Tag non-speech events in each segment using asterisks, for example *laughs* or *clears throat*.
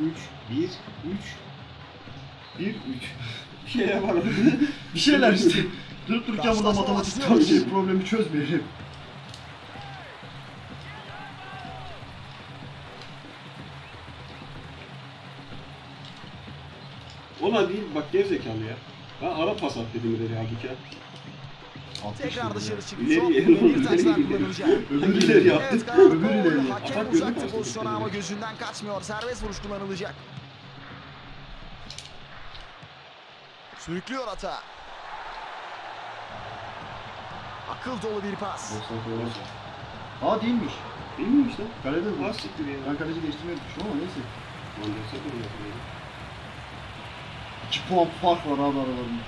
3, 1, 3, 1, 3. Bir şeyler var orada. *laughs* Bir şeyler işte. Durup dururken burada matematik başlıyor. tabii problemi çözmeyelim. Ona değil bak gerizekalı ya. Ben ara pas at dedim ileri halbuki. Tekrar dışarı çıktı. Çok oldu, taçlar kullanılacak. Öbür İleri yaptı. Öbür ileri. Gol. Hakem uzaktı misin? ama gözünden kaçmıyor. Serbest vuruş kullanılacak. Sürüklüyor ata. Akıl dolu bir pas. Aa değilmiş. Bilmiyorum işte. Kalede bu. Ha siktir ya. Ben kaleci değiştirmeyi düşünmüşüm ama neyse. Lan dur yapayım. 2 puan fark var abi aralarında.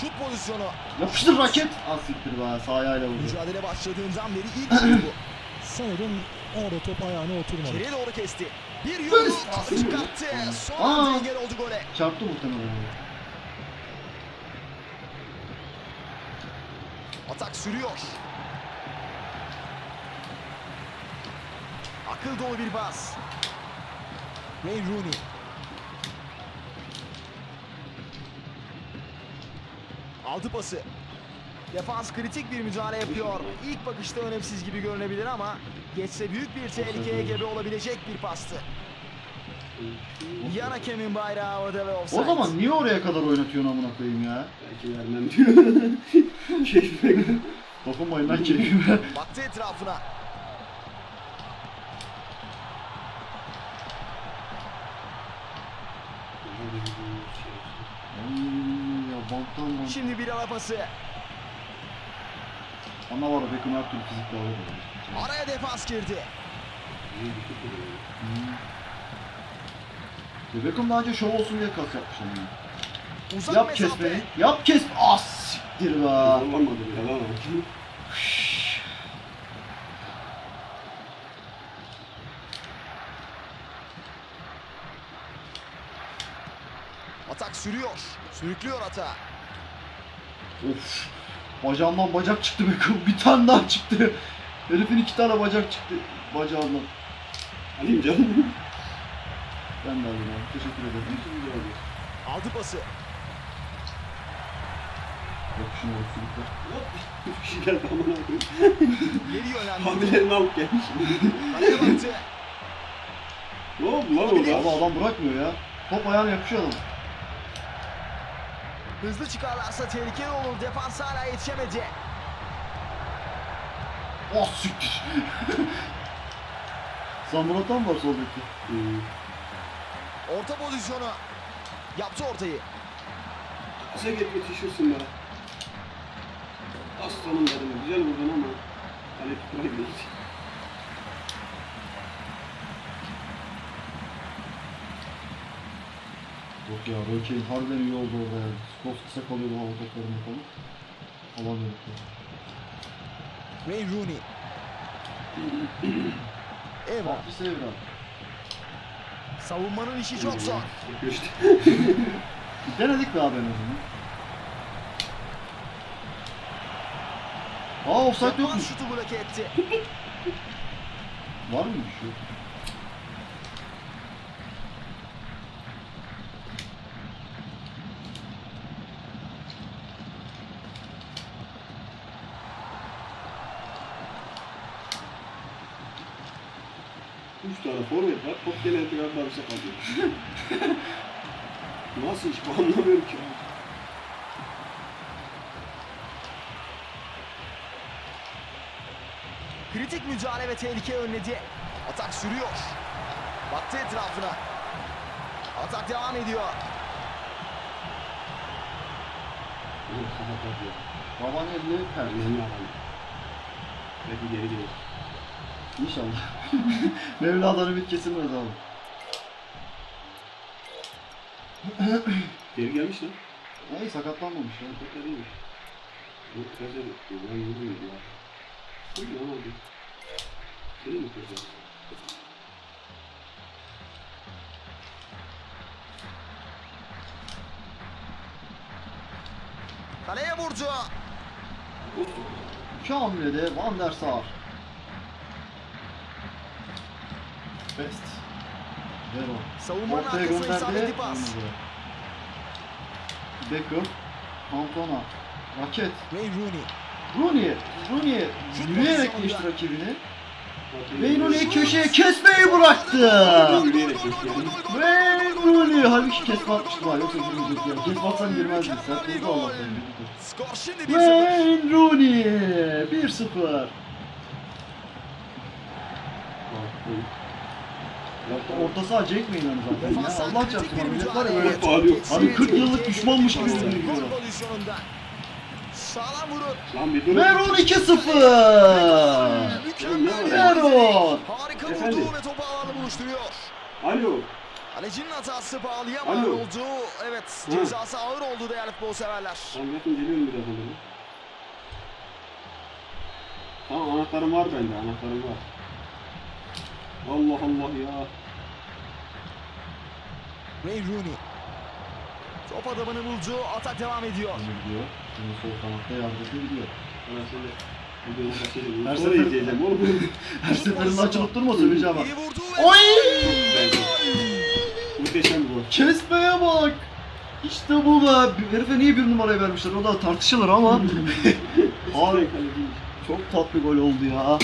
Şut pozisyonu. Yapıştır raket. Az siktir be sağ ayağıyla vurdu. Mücadele başladığından beri ilk şey bu. *clears throat* Sanırım orada top ayağına oturmadı. İçeriye doğru kesti. Bir yumruk çıkarttı. Son anda Aa. engel oldu gole. Çarptı muhtemelen. Atak sürüyor. Akıl dolu bir pas. Wayne Rooney. Aldı pası. Defans kritik bir müdahale yapıyor. İlk bakışta önemsiz gibi görünebilir ama geçse büyük bir tehlikeye gebe olabilecek bir pastı. Yan hakemin bayrağı havada ve offside. O zaman niye oraya kadar oynatıyorsun amına koyayım ya? Belki vermem diyor. *laughs* Keyfime. Dokunmayın lan keyfime. Baktı etrafına. Ay Şimdi bir ara pası. Ana var Beckham her türlü fizikle alır. Araya defans girdi. Ya Beckham daha önce şov olsun diye kas yapmış ama. Uzak Yap mesafe. kesmeni. Yap kes. Ah siktir be. Olamadı ya lan. Atak sürüyor. Sürüklüyor ata. Of. Bacağından bacak çıktı Beckham. Bir tane daha çıktı. Herifin iki tane bacak çıktı bacağından. Alayım canım. Ben de alayım abi. Teşekkür ederim. Aldı pası. Yok şunu sürükler. Üç kişi geldi amına koyayım. Geri yönlendirdi. Hamilelerini alıp gelmiş. Ne oldu lan orada? Valla adam bırakmıyor ya. Top ayağına yapışıyor adam. Hızlı çıkarlarsa tehlikeli olur. Defans hala yetişemedi. Oh siktir. Samuratan var sol bekte. Hmm. Orta pozisyonu. Yaptı ortayı. Kısa gel yetişirsin be. Aslanım dedim. Güzel vurdun ama. Kale tutmayı Yok ya Kane harbiden iyi oldu orada ya. Skos kısa kalıyordu hava toplarını falan. Alamıyorduk ya. Wayne Rooney. Evra. Patrice Evra. Savunmanın işi çok zor. *laughs* Denedik be abi en azından. Aa offside yokmuş. şutu bloke etti. Var mıymış yok? Forvet var. Top gene tekrar darısa kalıyor. *laughs* Nasıl iş bu anlamıyorum ki. Kritik müdahale ve tehlike önledi. Atak sürüyor. Baktı etrafına. Atak devam ediyor. Baban. Bizim yalan. Belki geri gelir. İnşallah. *laughs* Mevla'dan ümit kesilmez abi. Geri gelmiş lan. Ay sakatlanmamış ya. Çok da değilmiş. Yok kaza yapıyor. Ben yürümüyorum ya. Buyur lan abi. Senin mi kaza? Kaleye vurdu. İki hamlede Van der Sar. Best. Savunma Ortaya gönderdi. Beckham. Antona. Raket. Ve Rooney. Rooney. Rooney yürüyerek geçti rakibini. Ve Rooney köşeye kesmeyi bıraktı. Ve Rooney halbuki kesme atmıştı var yoksa girmeyecek ya. Kesme atsan girmezdi. Sen teyze Allah'tan Ve Rooney 1-0. Baktım. Orta saha Cenk Meydanı zaten ya. Allah çarpsın. abi. Millet var ya böyle. Bağırıyor. Abi 40 yıllık düşmanmış gibi pozisyonunda. Sağlam vurur. Lan bir dur. Veron 2-0. Mükemmel bir Veron. Harika vurdu ve topu ağlarla buluşturuyor. Alo. Kalecinin hatası pahalıya mal oldu. Evet cezası ağır oldu değerli futbol severler. Yakın geliyorum birazdan dedim. Tamam anahtarım var bende anahtarım var. Allah Allah ya. Wayne Rooney. Top adamını buldu. Atak devam ediyor. Gidiyor. Şimdi sol kanatta yardımcı gidiyor. Her sefer- izleyeceğim oğlum. Her seferinde açılıp durma söyleyeceğim ve Oy! Muhteşem bu. Kesmeye bak. İşte bu be. Herife niye bir numarayı vermişler o da tartışılır ama. *laughs* Abi. çok tatlı gol oldu ya.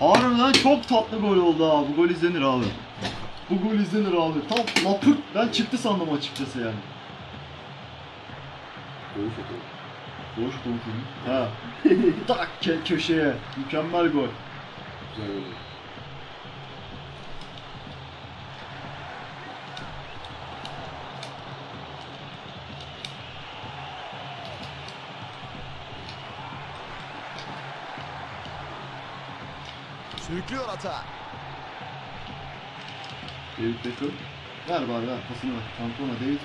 Harbiden çok tatlı gol oldu ha. Bu gol izlenir abi. Bu gol izlenir abi. Tam lapırt. Ben çıktı sandım açıkçası yani. Boş konuşayım. Ha. Tak köşeye. Mükemmel gol. Güzel oldu. Sürüklüyor ata. David Beckham. Ver bari ver. Pasını ver. Cantona David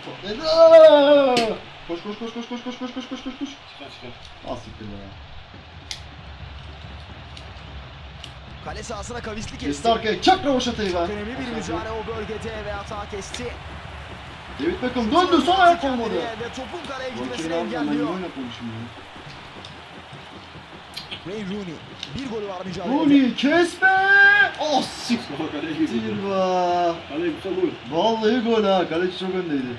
Aa! Koş koş koş koş koş koş koş koş koş koş koş. Çıkar çıkar. Az siktir be. Kale sahasına kavisli Kesti kesti. arkaya. Çak Ravaşata'yı ben. Önemli bir mücadele o bölgede ve hata kesti. David Beckham döndü. Son ayak olmadı. Ve topun kaleye gitmesini çeviren ben engelliyor. oyun yapmamışım ya. Wayne Rooney. Bir golü var mücadelede. Rooney kesme. Oh siktir be. Kaleye güzel gol. Vallahi gol ha. Kaleci çok öndeydi.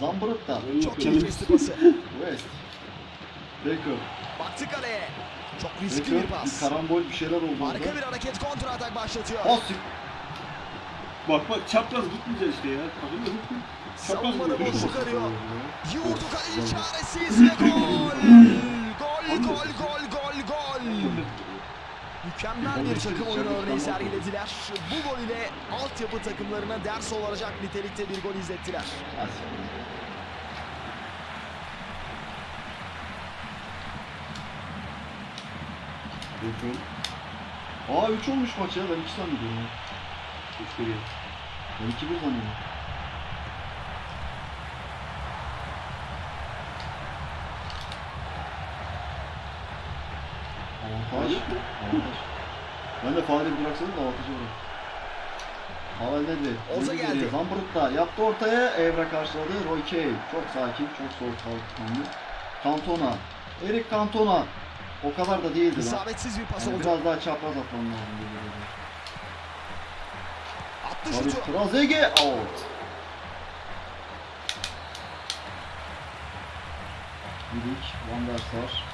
Zambırık da. Çok kesti pası. *laughs* West. Beckham. Baktı kaleye. Çok riskli Beckham. bir Bir pas. karambol bir şeyler oldu Harika orada. bir hareket kontra atak başlatıyor. Oh siktir. Bak bak çapraz gitmeyeceğiz işte ya. İyi vurdu kaleci çaresiz ve gol. Gol gol gol gol gol. Mükemmel bir takım oyunu örneği sergilediler. Bu gol ile altyapı takımlarına ders olacak nitelikte bir gol izlettiler. Ah. Beckham. Aa 3 olmuş maç ya ben 2 zannediyorum ya. İşte gel. Ben 2-1 zannediyorum. Avantaj. Avantaj. Ben de faali bıraksadım da avantajı var. Haval dedi. Olsa geldi. Zambırık'ta yaptı ortaya. Evra karşıladı. Roy Kay. Çok sakin, çok soğukkanlı. Cantona. Erik Cantona. O kadar da değildi lan. İsabetsiz bir pas Yani oldu. biraz daha çapraz atmam lazım. Attı şutu. Trezeguet out. Milik, Van der Sar,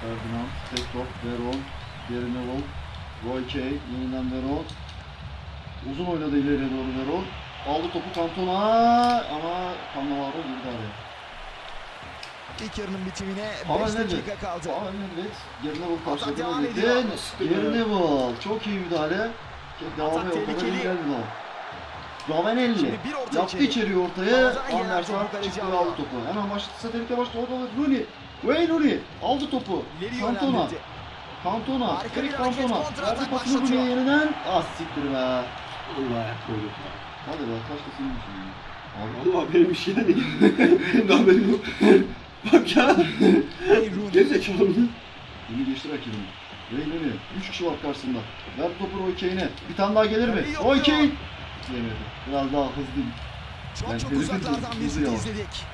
Ferdinand, Tekov, Verol, Derinevol, Roy K, yeniden Verol. Uzun oynadı ileriye doğru Verol. Aldı topu Kantona ama Cannavaro girdi araya. İlk yarının bitimine 5 dakika kaldı. Aman evet. Yerine bul karşılığına gitti. Yerine bul. Çok iyi müdahale. Devam ediyor. O kadar iyi geldi o. Ravenelli yaptı içeri ortaya. Anderson çıktı ve aldı topu. Hemen başladı. Tehlike başladı. Orada Rooney. Wayne Rooney. Aldı topu. Cantona. Harika Erik bir kontra Verdi pasını. Rooney'e yeniden. Ah siktir be. Allah ayak koydu. Hadi be. Kaç da senin için. Abi. Allah benim iş yani. *laughs* Benim de haberim yok. *laughs* Bak ya. Gerizekalı mı? Yeni geçti rakibini. Wayne Rooney. 3 kişi var karşısında. Ver topu Roy Kane'e. Bir tane daha gelir mi? Roy. Kane. Yemedi. Biraz daha hızlı. Çok Ben çok uzaklardan bir izledik.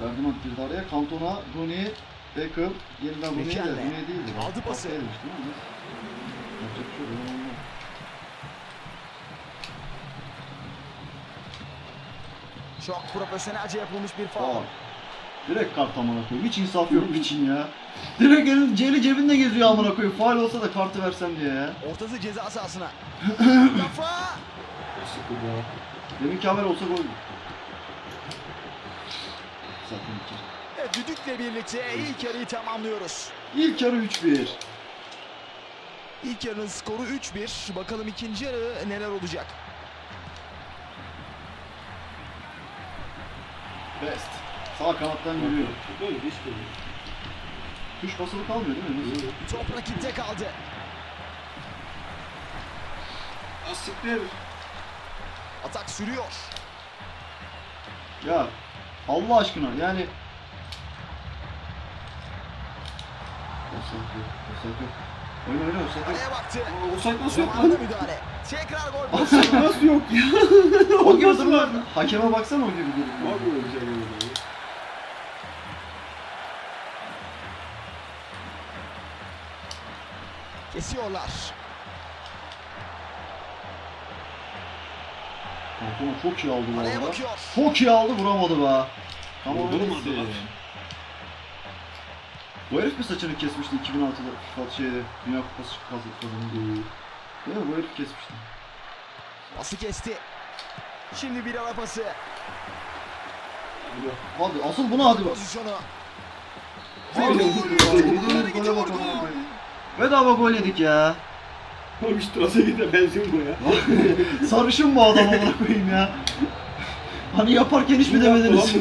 Ferdinand girdi araya. Cantona, Rooney, Beckham. Yeniden Rooney'e de. Rooney değildi. Aldı pası. Yapacak bir şey yok. Çok profesyonelce yapılmış bir faul. direkt kart amına koyayım. Hiç insaf yok için ya. Direkt elin celi cebinde geziyor amına koyayım. Faal olsa da kartı versem diye ya. Ortası ceza sahasına. *coughs* Kafa. Sıkı bu. Deminki haber olsa gol. Zaten iki. Evet, düdükle birlikte ilk yarıyı tamamlıyoruz. İlk yarı 3-1. İlk yarının skoru 3-1. Bakalım ikinci yarı neler olacak. Best. Sağ kanattan yürüyor. Böyle geç geliyor. Tuş basılı kalmıyor değil mi? Nasıl? Top rakipte kaldı. Asikler. Atak sürüyor. Ya Allah aşkına yani Offside yok, offside yok. Oyna oyna offside yok. Araya baktı. Offside nasıl yok lan? müdahale. Tekrar gol Offside pozisyonu. nasıl yok ya? *laughs* O durumlar. var? Hakeme baksana o Var mı öyle bir şey yani? Kesiyorlar. Tamponu çok iyi aldı bu arada. Çok iyi aldı vuramadı be. Tamam Vuramadı. Bu herif mi saçını kesmişti 2006'da FIFA şeyde Dünya Kupası kazandı kazandı. Hmm. Değil mi? Bu herif kesmişti. Pası kesti. Şimdi bir ara pası. Hadi asıl buna hadi bak. Pozisyonu. Hadi. Koyayım. Bedava gol yedik ya. Oğlum işte Trasege'de benziyor bu ya. *laughs* Sarışın bu adam amına koyayım ya. Hani yaparken hiç mi demediniz?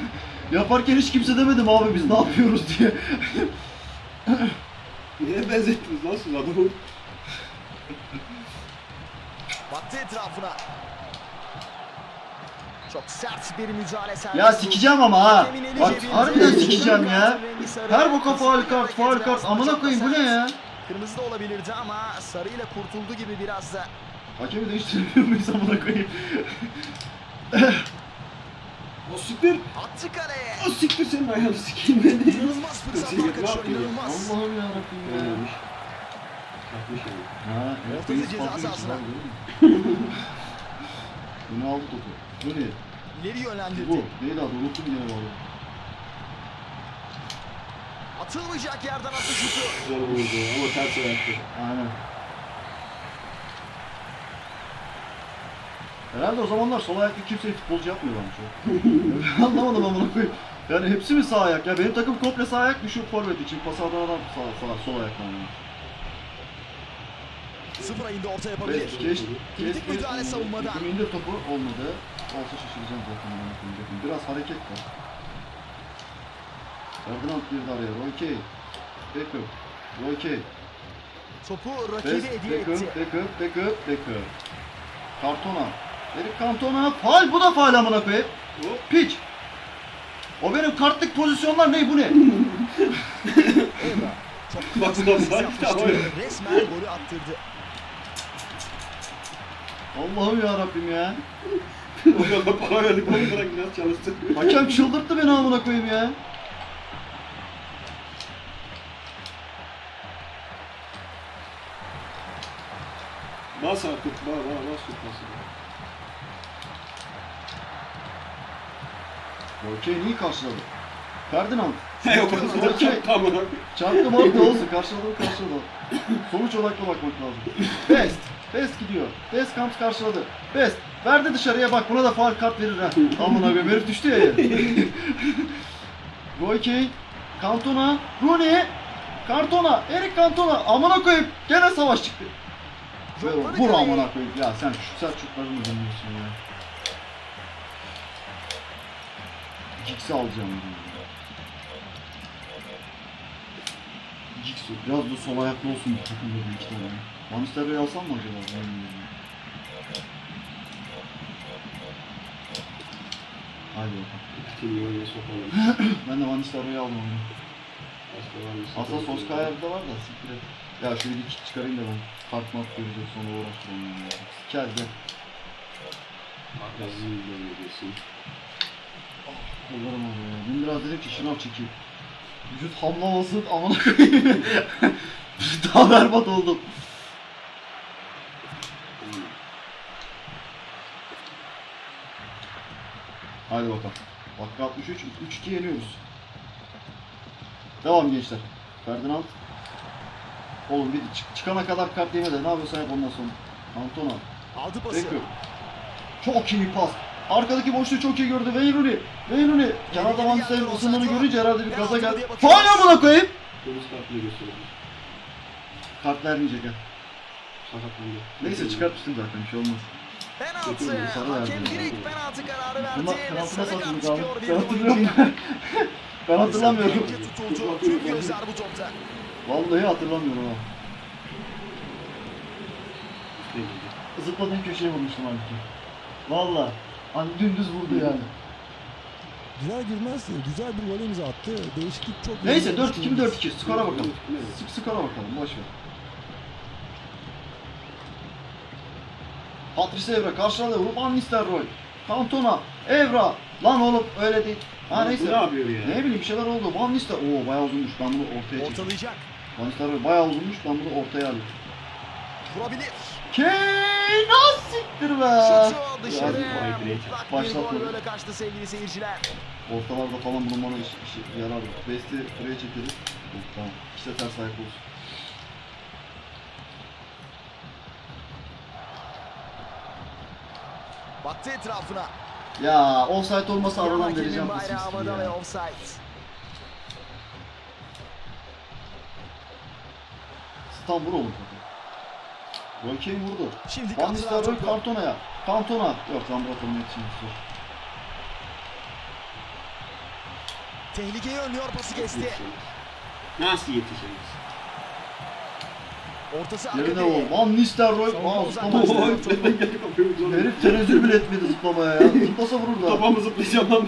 *laughs* yaparken hiç kimse demedim abi biz ne yapıyoruz diye. *laughs* Niye benzettiniz lan siz adamı? Baktı etrafına. Çok sert bir müdahale serbest. Ya sikeceğim ama ha. Bak harbiden sikeceğim ya. Her boka faul kart, faul hareketler kart. Amına koyayım bu ne ya? Kırmızı da olabilirdi ama sarıyla kurtuldu gibi biraz da. Hakemi değiştirebiliyor muyuz amına koyayım? *laughs* O siktir. Attı kaleye. O siktir senin ayağını sikeyim ben. İnanılmaz fırsatlar kaçıyor. İnanılmaz. Allah'ım yarabbim ya. Ha, evet, Ortası ceza sahasına. işte, değil mi? *laughs* Bu ne aldı topu? Bu ne? İleri yönlendirdi. Bu. Neydi adı? Unuttum gene vallahi. Atılmayacak yerden attı şutu. Güzel vurdu ama ters ayaktı. Aynen. Herhalde o zamanlar sol ayaklı kimseyi futbolcu yapmıyor *laughs* bence. Anlamadım amına koyayım. Yani hepsi mi sağ ayak? Ya benim takım komple sağ ayak düşüyor forvet için. Pas atan adam sağ, sağ, sol ayaktan yani. Sıfır ayında orta yapabilir. keş, Kritik müdahale savunmadan. İndir topu olmadı. Olsa şaşıracağım zaten Biraz hareket var. Ferdinand girdi araya. Roy Kay. Beckham. Roy. Topu Best, rakibe hediye Beckham, etti. Beckham, Beckham, Beckham. Kartona. Eric Cantona. Faal bu da faal amına koyayım. Piç. O benim kartlık pozisyonlar ne bu ne? Bak, bak, yapmıştı. tamam. Resmen golü attırdı. Allah'ım ya Rabbim ya. O kadar para verdik onu bırak biraz çalıştır. Hakem çıldırttı beni amına koyayım ya. Bas artık bas bas bas tutmasın. Kay iyi karşıladı. Ferdinand. *laughs* Yok Okey. tamam abi. Çarptım abi ne olsun karşıladı karşıladı. Sonuç odaklı bakmak lazım. Best. Best gidiyor. Best Camps karşıladı. Best. Verdi dışarıya bak buna da faul kart verir ha. Amına koyayım herif düştü ya yere. Roy Kay. Cantona. Rooney. Cantona. Eric Cantona. Amına koyayım. Gene savaş çıktı. Ver o, Yokladı Vur amına koyayım. Ya sen şu Selçukları mı dinliyorsun ya? Giggs'i alacağım. yok. Biraz da sol ayaklı olsun bu takımda bir iki tane. Van Nistelrooy alsam mı acaba? Ben bilmiyorum. Hadi bakalım. Kimi oraya sokalım. Ben de Van Nistelrooy'u aldım onu. Aslında Solskjaer'de var da siktir et. Ya şöyle bir çıkarayım da ben. Kart mat görecek sonra uğraştırım ya. Gel. Aziz böyle desin. Kollarım ağrıyor ya. Ben biraz dedim ki şınav çekeyim. Vücut hamlaması amına koyayım. *laughs* Daha berbat oldum. Haydi bakalım. Dakika 63, 3-2 yeniyoruz. Devam gençler. Ferdinand. Oğlum bir çık- çıkana kadar kart yeme de ne yapıyorsan yap ondan sonra. Antona. Aldı pası. Bekir. Çok iyi pas. Arkadaki boşluğu çok iyi gördü. Wayne Rooney. Wayne Rooney. Kenarda Van Steen ısındığını görünce herhalde bir gaza geldi. Faal amına koyayım. Kırmızı kartını gösteriyor. Kart vermeyecek ha. Sakatlandı. Neyse çıkartmıştım zaten bir şey olmaz. Penaltı. Hakem direkt penaltı kararı verdi. Bunlar ve penaltı sarı nasıl kart atıldı çıkıyor abi? Ben hatırlıyorum. oyuncuya. ben hatırlamıyorum. *laughs* Tutuldu. Tüm gözler bu topta. Vallahi hatırlamıyorum ha. Zıpladığım köşeye vurmuştum halbuki. Valla. Hani dümdüz vurdu yani. Girer girmez güzel bir gol imza attı. Değişiklik çok Neyse iyi. 4-2 mi 4-2 skora bakalım. Sık skora bakalım boş ver. Patrice Evra karşıladı. Van Nistelrooy. Cantona. Evra. Lan oğlum öyle değil. Ha neyse. Ne yapıyor ya? Ne bileyim bir şeyler oldu. Van Nistelrooy. Oo bayağı uzunmuş. Ben bunu ortaya çekeyim. Ortalayacak. Van Nistelrooy bayağı uzunmuş. Ben bunu ortaya alayım. Vurabilir. Kane siktir be. Şutu dışarı. Gol böyle kaçtı sevgili seyirciler. Ortalarda falan bunun bana iş, işi yarar. Besti buraya çekeriz. Yok, Tamam. İşte ters ayak olsun. Baktı etrafına. Ya offside olmasa aradan vereceğim kısmı ya. offside. Stam vur oğlum topu. Roy Kane vurdu. Şimdi Van Nistelrooy topu. Cantona'ya. Cantona. Yok Van Brocken'ın yetişmiştir. Tehlikeyi önlüyor pası kesti. Yetişemez. Nasıl yetişemez? Ortası Yerine o. Van Nistelrooy. Aa zıplama. Herif tenezzül bile etmedi zıplamaya ya. Zıplasa vurur da. Topa mı zıplayacağım lan?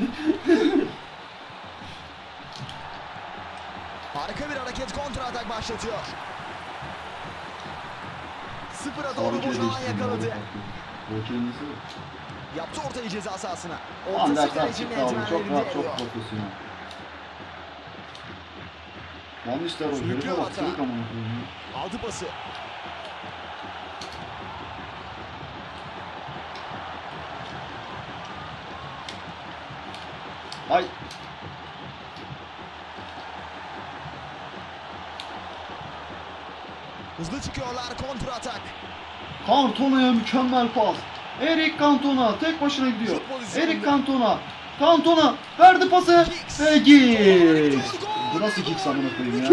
Harika bir hareket kontra atak başlatıyor. Sıfıra doğru Hareket boş alan değiştirdi. yakaladı. Yaptı ortayı ceza sahasına. Ortası kalecinin çıktı abi. Çok rahat, çok eriyor. Profesyonel. Van Nistelrooy. Sürüklüyor hata. Aldı pası. Ay. Hızlı çıkıyorlar kontra atak. Cantona'ya mükemmel pas. Eric Cantona tek başına gidiyor. Eric Cantona. Cantona verdi pası ve Giggs. Bu nasıl Giggs amına koyayım ya?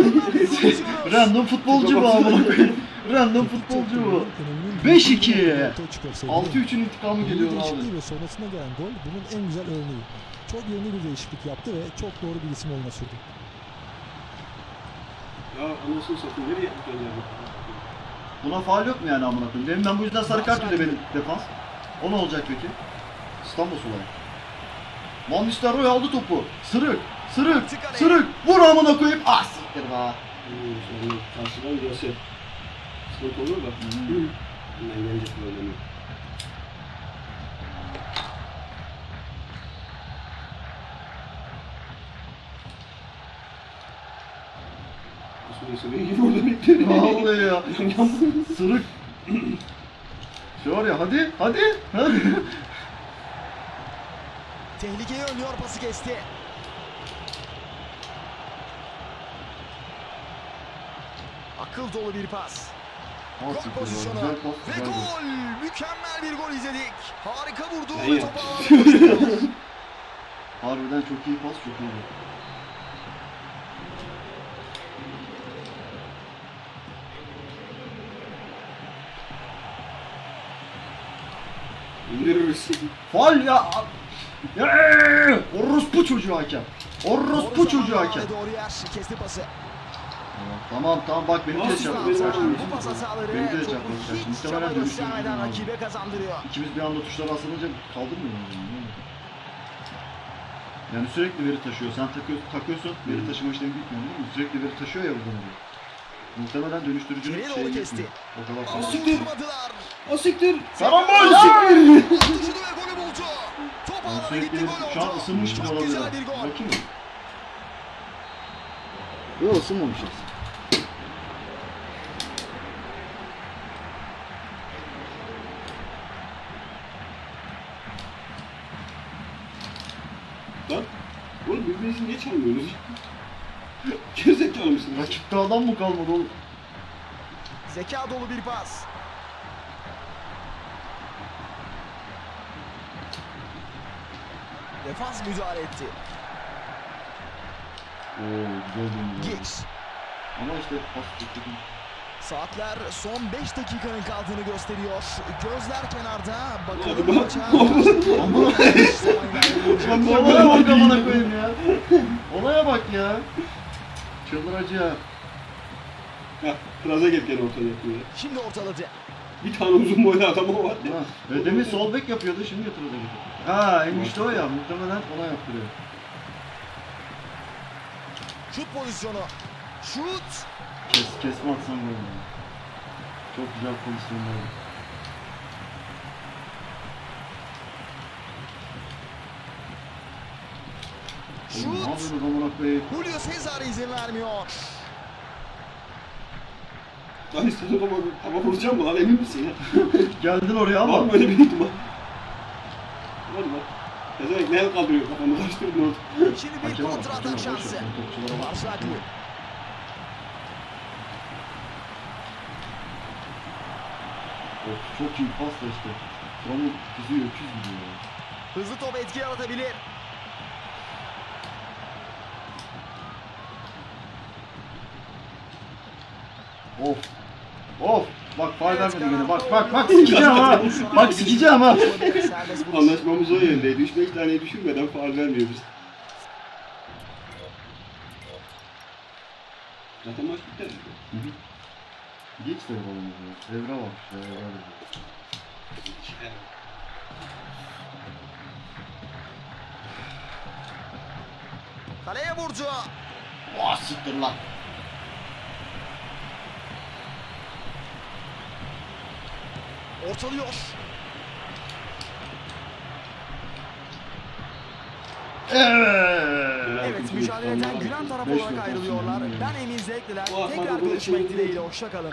*laughs* Random futbolcu bu amına koyayım. Random futbolcu bu. 5-2. 6-3'ün intikamı geliyor abi. Ve sonrasında gelen gol bunun en güzel örneği. Çok yönlü bir değişiklik yaptı ve çok doğru bir isim oyuna sürdü. Ya anasını satayım nereye gönderdim? Buna faal yok mu yani amına koyayım? Benim ben bu yüzden sarı kart yedi benim defans. O ne olacak peki? İstanbul olayı. Van Nistelrooy aldı topu. Sırık, sırık, sırık. Vur amına koyayım. Ah siktir be. Hmm, karşıdan görse sıkıntı olur da. Hmm. Hemen gelecek problemi. Vallahi ya. Sırık. Şey var ya hadi, hadi, hadi. Tehlikeyi önlüyor pası kesti. Akıl dolu bir pas. Gol pozisyonu. Ve gol. Mükemmel bir gol izledik. Harika vurdu ve *laughs* koşuyor. Harbiden çok iyi pas, çok iyi. İndiririz. Faul ya. Ya, Orospu çocuğu hakem. Orospu çocuğu hakem. Doğru yer. Kesti pası. Tamam tamam bak beni Nasıl çarptı. benim karşımda. Bu pas hataları Beni de topu çarptı. hiç Muhtemelen çaba dönüştürücü göstermeden abi. rakibe kazandırıyor. İkimiz bir anda tuşlara asılınca kaldırmıyor yani? Yani sürekli veri taşıyor. Sen takıyor, takıyorsun, veri taşıma işlemi bitmiyor değil mi? Sürekli veri taşıyor ya buradan oraya. Muhtemelen dönüştürücünün şeyi doğru kesti. O kadar fazla. siktir. Vurmadılar. Asiktir. Karambol! Atıcılı ve golü buldu. Top ağlara sürekli gitti veri, gol şu an oldu. ısınmış gibi Çok olabilir. güzel bir gol. Bakayım mı? Yok ısınmamışız. Lan oğlum birbirinizi niye çalmıyorsunuz? *laughs* Gerizekalı mısınız? Rakipte adam mı kalmadı oğlum? Zeka dolu bir pas. Defans müdahale etti. Oo güzel döndü. Giggs. Ama işte pas tuttu. Saatler son 5 dakikanın kaldığını gösteriyor. Gözler kenarda. Bakalım bak. maça. Olaya bak amına koyayım ya. Olaya bak ya. Çıldıracağım. Ha, Plaza gel gene ortaya yapıyor ya. Şimdi ortaladı. Bir tane uzun boylu adam o var. Ha, e, demin sol bek yapıyordu şimdi yatırdı. Ha en işte o ya muhtemelen ona yaptırıyor. Şut pozisyonu. Şut. Kes, kesme atsan gol. Çok güzel pozisyonlar. Ne Şut. Julio Cesar izin vermiyor. Lan istedim ama hava vuracağım mı lan emin misin ya? *laughs* Geldin oraya Var ama. mı öyle bir ihtimal? Var mı? Pezevenk ne el kaldırıyor kafamı karıştırdın orada. Şimdi bir kontra atak şansı. Karşılıklı. Of, çok iyi pas da işte. Buranın kızı öküz ya. Hızlı top etki yaratabilir. Of. Of. Bak Evet, vermedi gene. Bak bak *laughs* bak sikeceğim ha. Bak sikeceğim ha. Anlaşmamız o yöndeydi. 3-5 taneyi düşürmeden faal vermiyoruz. Zaten maç bitti. Geç de yapalım ya. Evre bak evre. Kaleye vurdu. Vah siktir lan. Ortalıyor. Evet. Evet mücadeleden gülen taraf olarak ayrılıyorlar. Ben Emin Zevkliler. Tekrar görüşmek dileğiyle. Hoşçakalın.